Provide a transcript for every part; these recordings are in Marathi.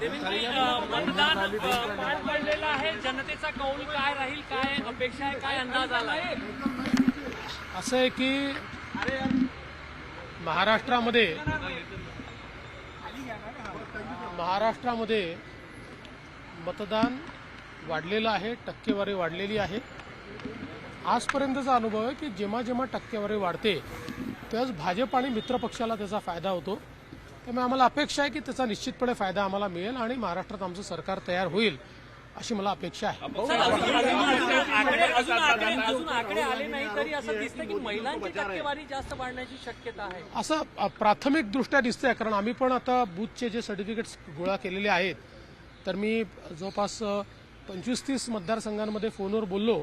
मतदान पार पडलेलं आहे. जनतेचा कौल काय राहील काय अपेक्षा आहे काय अंदाज आला आहे? असं आहे की महाराष्ट्रामध्ये महाराष्ट्रामध्ये मतदान वाढलेलं आहे टक्केवारी वाढलेली आहे. आजपर्यंतचा अनुभव आहे की जेव्हा जेव्हा टक्केवारी वाढते तेव्हाच भाजप आणि मित्रपक्षाला त्याचा फायदा होतो. त्यामुळे आम्हाला अपेक्षा आहे की त्याचा निश्चितपणे फायदा आम्हाला मिळेल आणि महाराष्ट्रात आमचं सरकार तयार होईल अशी मला अपेक्षा आहे. सर, अजून आकडे अजून आकडे अजून आकडे आले नाही तरी असं दिसतं की महिलांची टक्केवारी जास्त वाढण्याची शक्यता आहे. असं अ, प्राथमिक दृष्ट्या दिसतंय कारण आम्ही पण आता बूथचे जे सर्टिफिकेट्स गोळा केलेले आहेत तर मी जवळपास पंचवीस तीस मतदारसंघांमध्ये फोनवर बोललो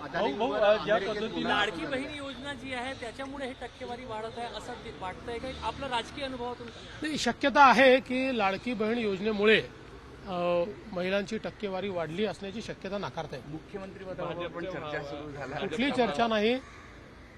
लाडकी बहीण योजना जी आहे त्याच्यामुळे हे टक्केवारी वाढत आहे असं वाटतंय का? आपलं राजकीय अनुभवातून नाही शक्यता आहे की लाडकी बहीण योजनेमुळे महिलांची टक्केवारी वाढली असण्याची शक्यता नाकारता येईल. मुख्यमंत्री पदावर पण चर्चा सुरू झाला. कुठली चर्चा नाही.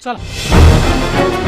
चला.